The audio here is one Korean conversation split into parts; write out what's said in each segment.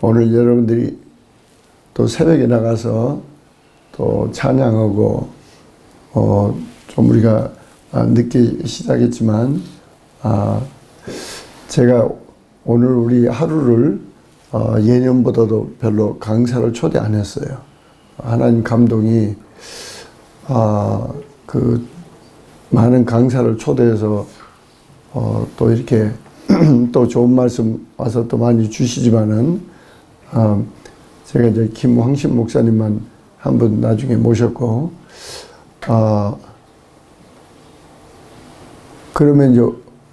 오늘 여러분들이 또 새벽에 나가서 또 찬양하고 어, 좀 우리가 아, 늦게 시작했지만 아, 제가 오늘 우리 하루를 어, 예년보다도 별로 강사를 초대 안 했어요. 하나님 감동이 아, 그 많은 강사를 초대해서 어, 또 이렇게 또 좋은 말씀 와서 또 많이 주시지만은 어, 제가 이제 김황신 목사님만 한 분 나중에 모셨고 어, 그러면 이제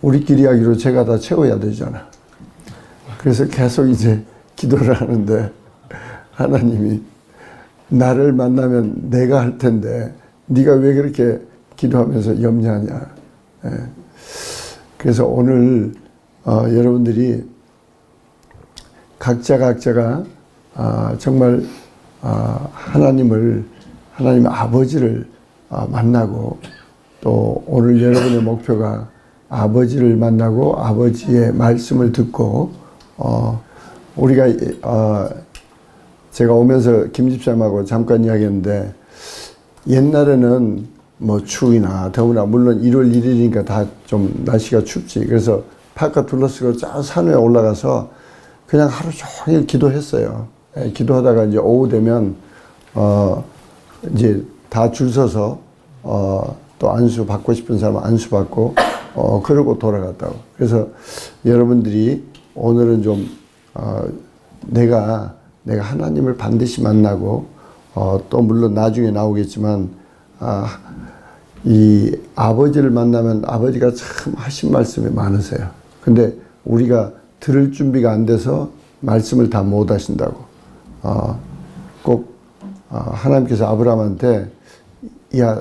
우리끼리 하기로 제가 다 채워야 되잖아. 그래서 계속 이제 기도를 하는데 하나님이 나를 만나면 내가 할 텐데 네가 왜 그렇게 기도하면서 염려하냐. 예. 그래서 오늘 어, 여러분들이 각자 각자가 아, 정말 아, 하나님을 하나님 아버지를 아, 만나고 또 오늘 여러분의 목표가 아버지를 만나고 아버지의 말씀을 듣고 어, 우리가 어, 제가 오면서 김 집사님하고 잠깐 이야기했는데 옛날에는 뭐 추위나 더우나 물론 1월 1일이니까 다 좀 날씨가 춥지 그래서 파카 둘러쓰고 저 산에 올라가서 그냥 하루 종일 기도했어요. 예, 기도하다가 이제 오후 되면 어 이제 다 줄 서서 어 또 안수 받고 싶은 사람은 안수 받고 어 그러고 돌아갔다고. 그래서 여러분들이 오늘은 좀 어, 내가 내가 하나님을 반드시 만나고 어, 또 물론 나중에 나오겠지만 아, 이 아버지를 만나면 아버지가 참 하신 말씀이 많으세요. 근데 우리가 들을 준비가 안 돼서 말씀을 다 못 하신다고. 어, 꼭 어, 하나님께서 아브라함한테 야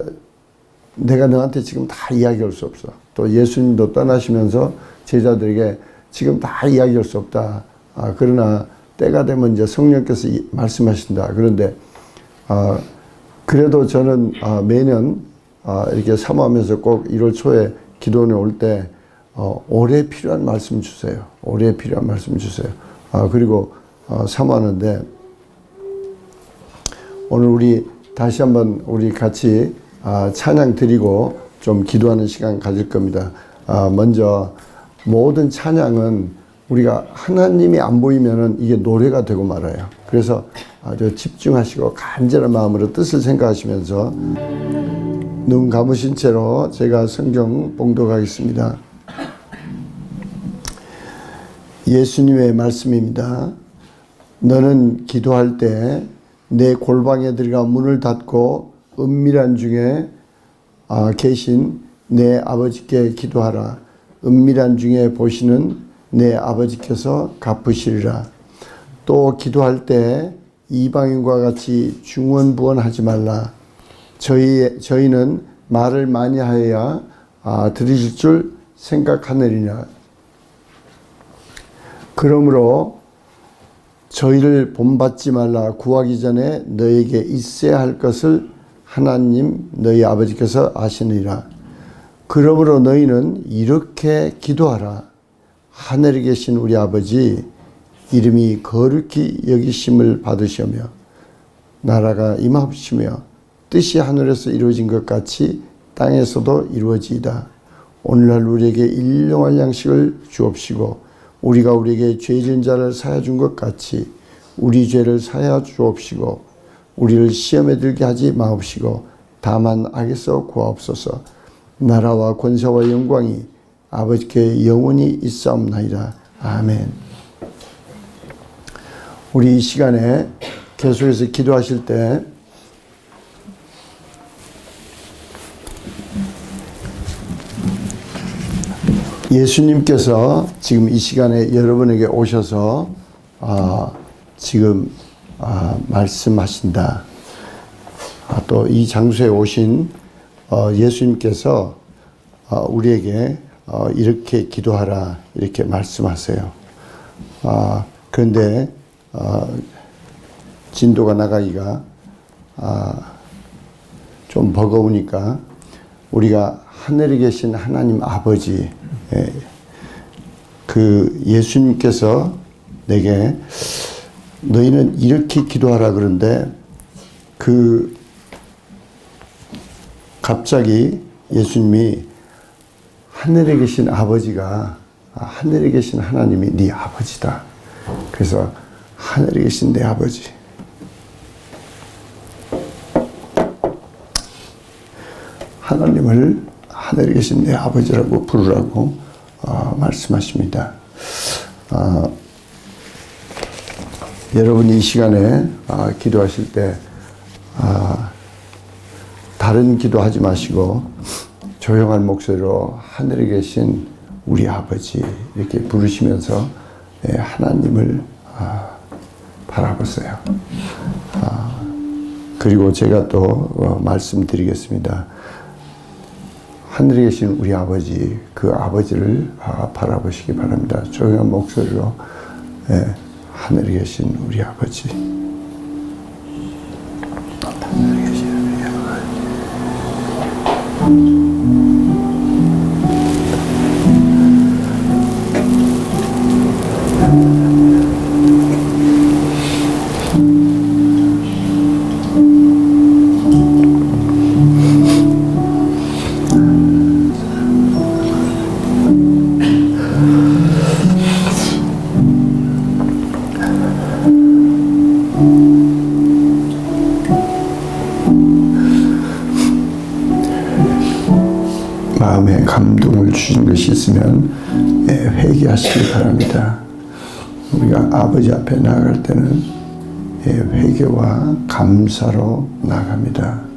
내가 너한테 지금 다 이야기할 수 없어. 또 예수님도 떠나시면서 제자들에게 지금 다 이야기할 수 없다. 아, 그러나 때가 되면 이제 성령께서 이- 말씀하신다. 그런데 아, 그래도 저는 아, 매년 아, 이렇게 사모하면서 꼭 1월 초에 기도원에 올때 어, 올해 필요한 말씀 주세요. 올해 필요한 말씀 주세요. 아, 그리고 어, 사모하는데 오늘 우리 다시 한번 우리 같이 아, 찬양 드리고 좀 기도하는 시간 가질 겁니다. 아, 먼저 모든 찬양은 우리가 하나님이 안 보이면은 이게 노래가 되고 말아요. 그래서 아주 집중하시고 간절한 마음으로 뜻을 생각하시면서 눈 감으신 채로 제가 성경 봉독하겠습니다. 예수님의 말씀입니다. 너는 기도할 때 내 골방에 들어가 문을 닫고 은밀한 중에 아, 계신 내 아버지께 기도하라. 은밀한 중에 보시는 내 아버지께서 갚으시리라. 또 기도할 때 이방인과 같이 중언부언하지 말라. 저희 저희는 말을 많이 하여야 아, 들으실 줄 생각하느니라. 그러므로 저희를 본받지 말라 구하기 전에 너에게 있어야 할 것을 하나님 너희 아버지께서 아시느니라. 그러므로 너희는 이렇게 기도하라. 하늘에 계신 우리 아버지 이름이 거룩히 여기심을 받으시며 나라가 임하시며 뜻이 하늘에서 이루어진 것 같이 땅에서도 이루어지이다. 오늘날 우리에게 일용할 양식을 주옵시고 우리가 우리에게 죄 지은 자를 사여 준것 같이 우리 죄를 사여 주옵시고 우리를 시험에 들게 하지 마옵시고 다만 악에서 구하옵소서 나라와 권세와 영광이 아버지께 영원히 있사옵나이다. 아멘. 우리 이 시간에 계속해서 기도하실 때 예수님께서 지금 이 시간에 여러분에게 오셔서 아, 지금 아, 말씀하신다. 아, 또이 장소에 오신 어, 예수님께서 어, 우리에게 어, 이렇게 기도하라 이렇게 말씀하세요. 아, 그런데 어, 진도가 나가기가 아, 좀 버거우니까 우리가 하늘에 계신 하나님 아버지 예, 그 예수님께서 내게 너희는 이렇게 기도하라 그런데 그 갑자기 예수님이 하늘에 계신 아버지가 아, 하늘에 계신 하나님이 네 아버지다. 그래서 하늘에 계신 내 아버지. 하나님을 하늘에 계신 내 아버지라고 부르라고 어, 말씀하십니다. 어, 여러분이 이 시간에 아, 기도하실 때 아, 다른 기도하지 마시고 조용한 목소리로 하늘에 계신 우리 아버지 이렇게 부르시면서 예, 하나님을 아, 바라보세요. 아, 그리고 제가 또 어, 말씀드리겠습니다. 하늘에 계신 우리 아버지, 그 아버지를 아, 바라보시기 바랍니다. 조용한 목소리로 예, 하늘에 계신 우리 아버지. 하늘에 계신 우리 아버지. 주신 것이 있으면 예, 회개하시기 바랍니다. 우리가 아버지 앞에 나아갈 때는 예, 회개와 감사로 나갑니다.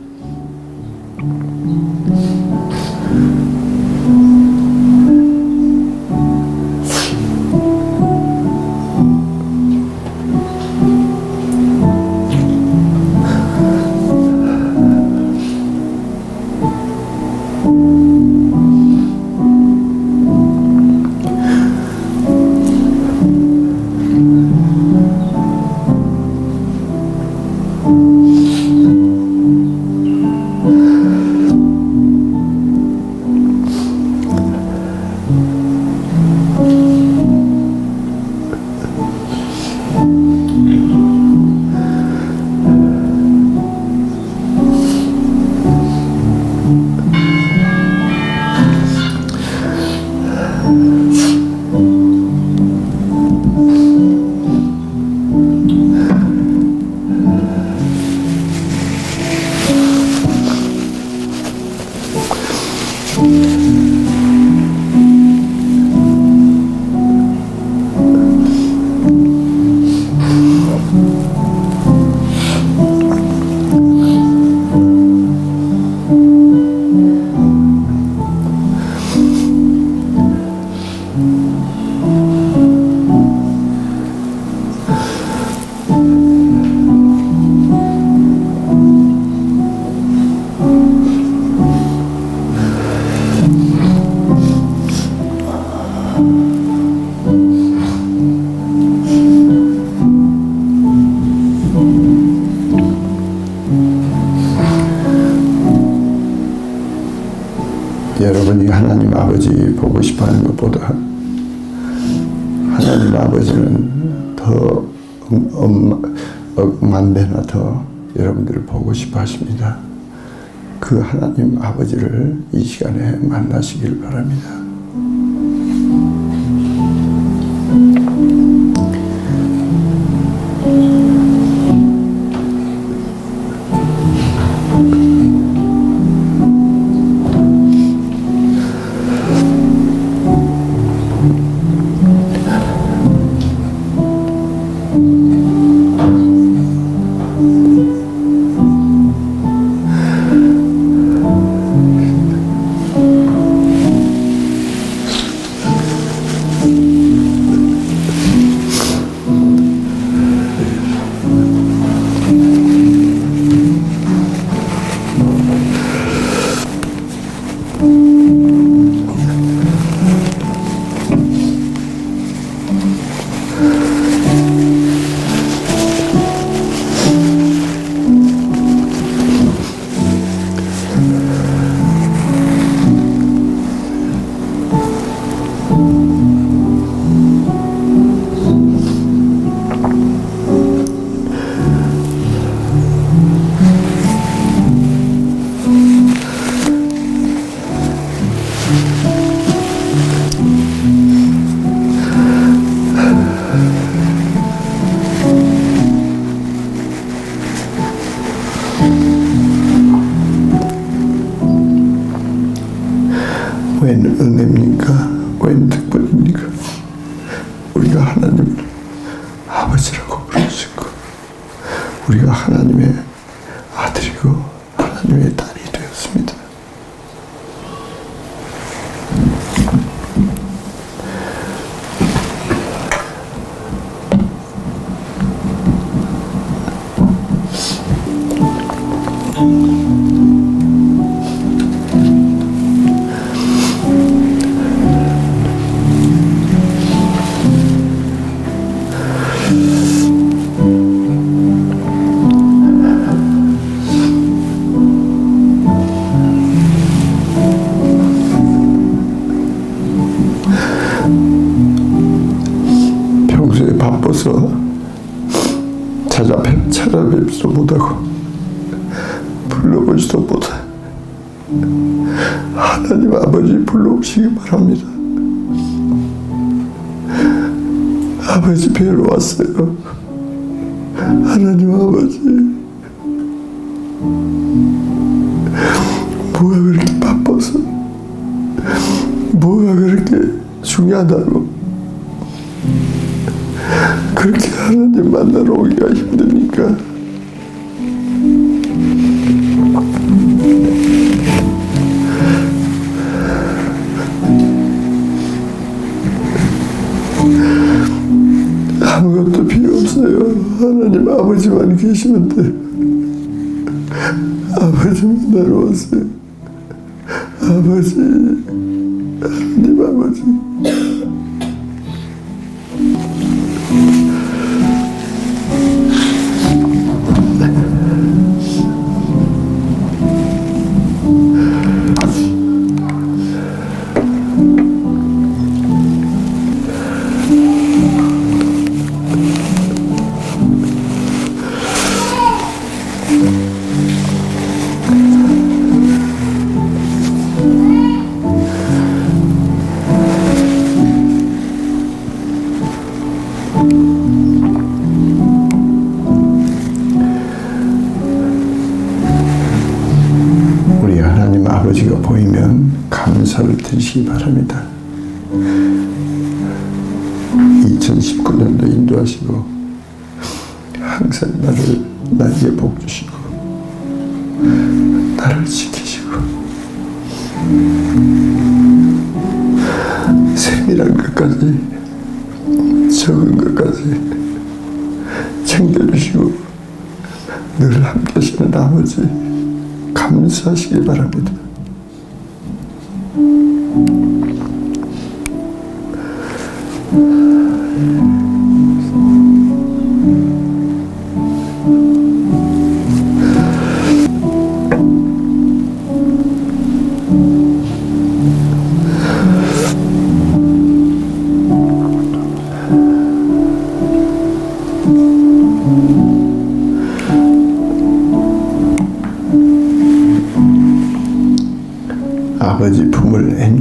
아버지는 더 음, 음, 억만 배나 더 여러분들을 보고 싶어 하십니다. 그 하나님 아버지를 이 시간에 만나시길 바랍니다. 웬 은혜입니까? 웬 특권입니까? 우리가 하나님을 아버지라고 있고 우리가 하나님의 아들이고 하나님의 딸 바빠서 찾아뵙, 찾아뵙지도 못하고 불러보지도 못해 하나님 아버지 불러오시기 바랍니다. 아버지 뵈러 왔어요. 하나님 아버지 뭐가 그렇게 바빠서 뭐가 그렇게 중요하다고 그렇게 하나님 만나러 오기가 힘드니까 아무것도 필요 없어요. 하나님 아버지만 계시면 돼. 아버지 만나러 오세요. 아버지, 하나님 아버지. 아버지가 보이면 감사를 드리시기 바랍니다. 2019년도 인도하시고 항상 나를 나에게 복 주시고 나를 지키시고 세밀한 것까지 적은 것까지 챙겨주시고 늘 함께 하시는 아버지 감사하시기 바랍니다.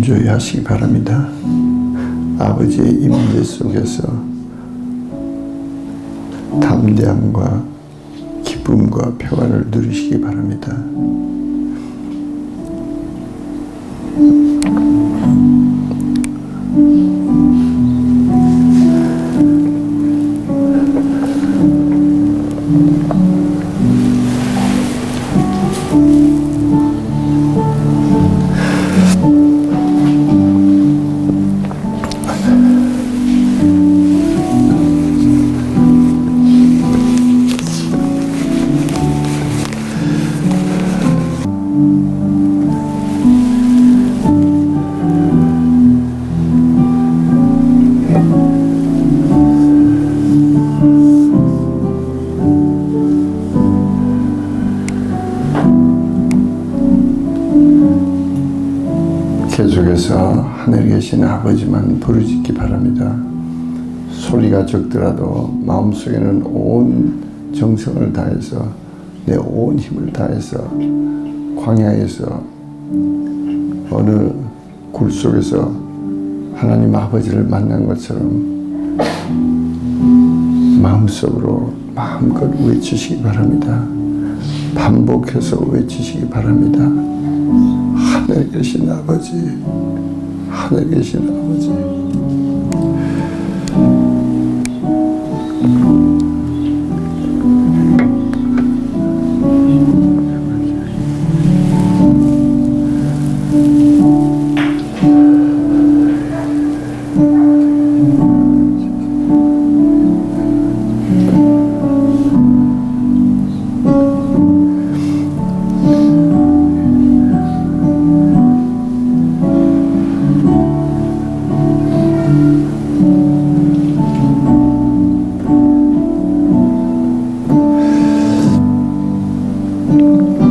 품을 엔조이 하시기 바랍니다. 아버지의 임재 속에서 담대함과 기쁨과 평안을 누리시기 바랍니다. 계신 아버지만 부르짖기 바랍니다. 소리가 적더라도 마음속에는 온 정성을 다해서 내 온 힘을 다해서 광야에서 어느 굴 속에서 하나님 아버지를 만난 것처럼 마음속으로 마음껏 외치시기 바랍니다. 반복해서 외치시기 바랍니다. 하늘에 계신 아버지, 하늘에 계신 아 버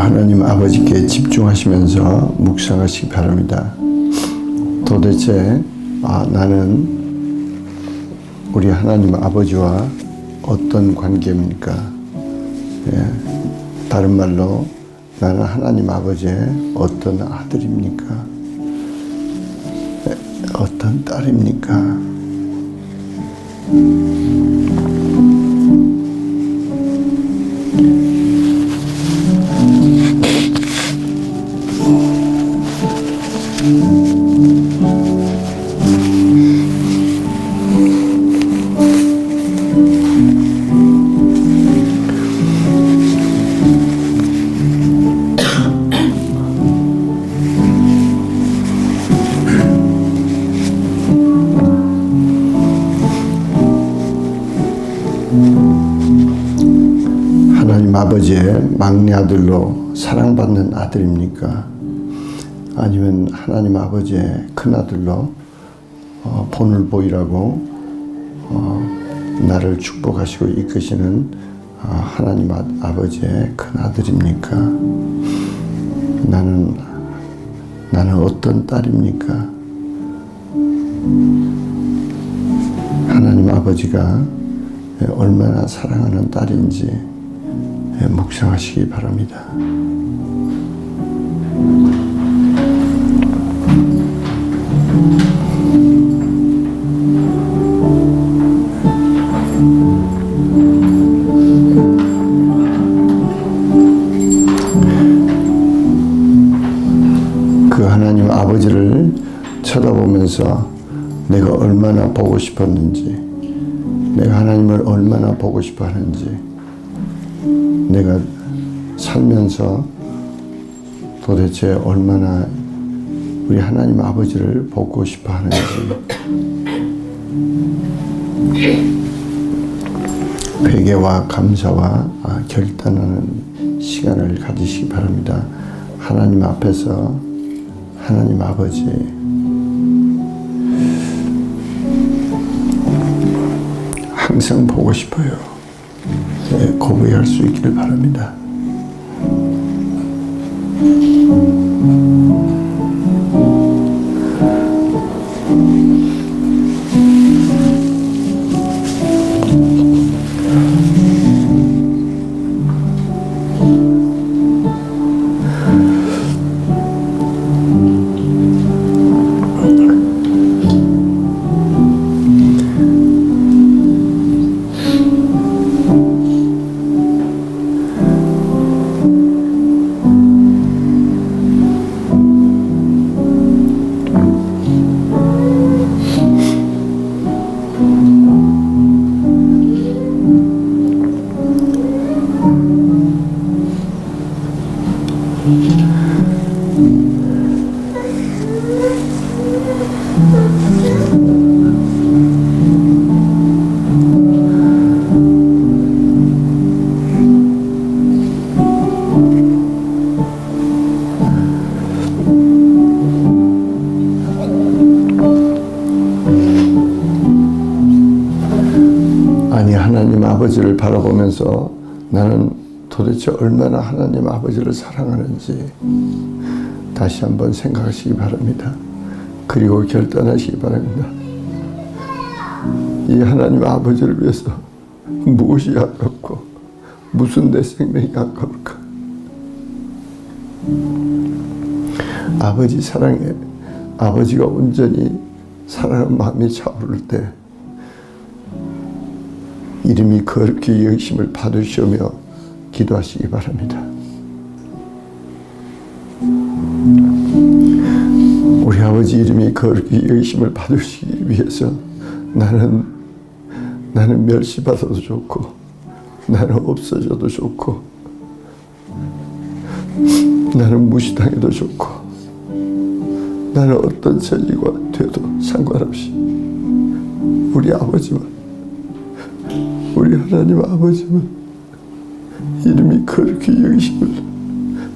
하나님 아버지께 집중하시면서 묵상하시기 바랍니다. 도대체 아, 나는 우리 하나님 아버지와 어떤 관계입니까? 예, 다른 말로 나는 하나님 아버지의 어떤 아들입니까? 예, 어떤 딸입니까? 막내 아들로 사랑받는 아들입니까? 아니면 하나님 아버지의 큰 아들로 어, 본을 보이라고 어, 나를 축복하시고 이끄시는 어, 하나님 아, 아버지의 큰 아들입니까? 나는 나는 어떤 딸입니까? 하나님 아버지가 얼마나 사랑하는 딸인지 묵상하시기 바랍니다. 그 하나님 아버지를 쳐다보면서 내가 얼마나 보고 싶었는지, 내가 하나님을 얼마나 보고 싶어 하는지, 내가 살면서 도대체 얼마나 우리 하나님 아버지를 보고 싶어 하는지, 회개와 감사와 아, 결단하는 시간을 가지시기 바랍니다. 하나님 앞에서 하나님 아버지 항상 보고 싶어요. 네, 고백할 수 있기를 바랍니다. 아버지를 바라보면서 나는 도대체 얼마나 하나님 아버지를 사랑하는지 다시 한번 생각하시기 바랍니다. 그리고 결단하시기 바랍니다. 이 하나님 아버지를 위해서 무엇이 아깝고 무슨 내 생명이 아까울까? 아버지 사랑에 아버지가 온전히 사랑하는 마음이 차오를 때 이름이 거룩히 여기심을 받으시며 기도하시기 바랍니다. 우리 아버지 이름이 거룩히 여기심을 받으시기 위해서 나는 나는 멸시받아도 좋고 나는 없어져도 좋고 나는 무시당해도 좋고 나는 어떤 처지가 돼도 상관없이 우리 아버지만 우리 하나님 아버지만 이름이 그렇게 여기심을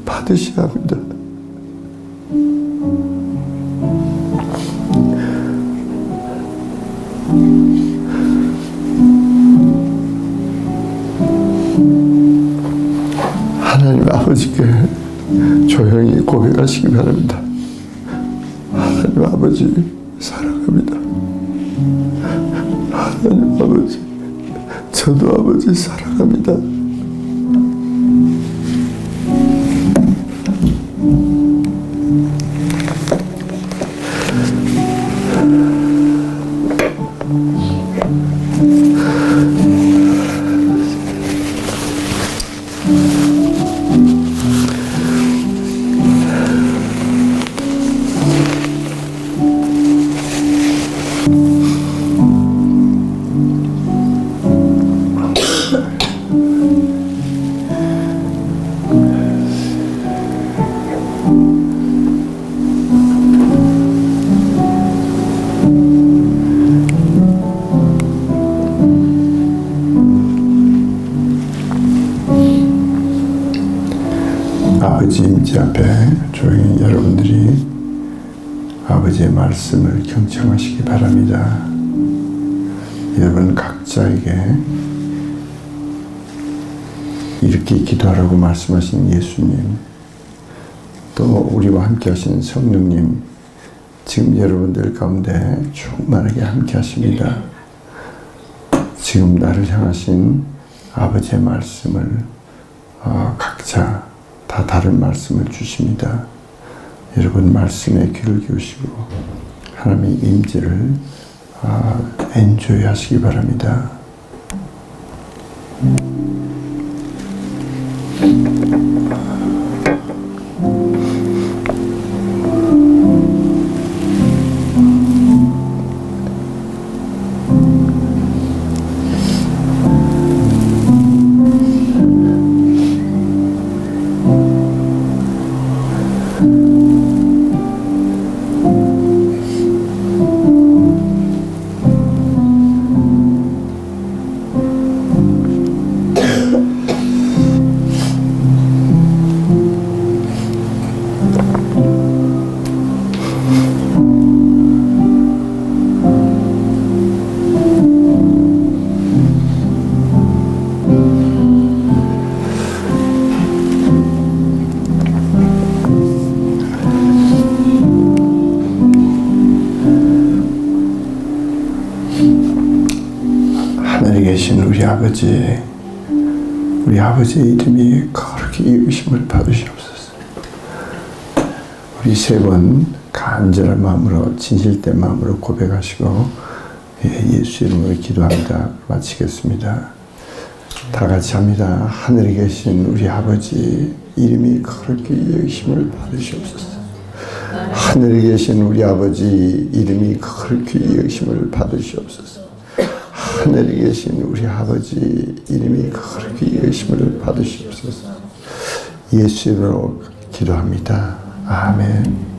받으셔야 합니다. 하나님 아버지께 조용히 고백하시기 바랍니다. 하나님 아버지 사랑합니다. 하나님 아버지 저도 아버지 사랑합니다. 아버지 임재 앞에 조용히 여러분들이 아버지의 말씀을 경청하시기 바랍니다. 여러분 각자에게 이렇게 기도하라고 말씀하신 예수님, 또 우리와 함께 하신 성령님, 지금 여러분들 가운데 충만하게 함께 하십니다. 지금 나를 향하신 아버지의 말씀을 어, 각자 다 다른 말씀을 주십니다. 여러분 말씀에 귀를 기우시고 하나님의 임재를 아, 엔조이 하시기 바랍니다. 계신 우리 아버지, 우리 아버지의 이름이 그렇게 의심을 받으시옵소서. 우리 세 번 간절한 마음으로 진실된 마음으로 고백하시고 예, 예수 이름으로 기도합니다. 마치겠습니다. 다 같이 합니다. 하늘에 계신 우리 아버지 이름이 그렇게 의심을 받으시옵소서. 하늘에 계신 우리 아버지 이름이 그렇게 의심을 받으시옵소서. 하늘에 계신 우리 아버지 이름이 그렇게 의심을 받으시옵소서. 예수 이름으로 기도합니다. 아멘.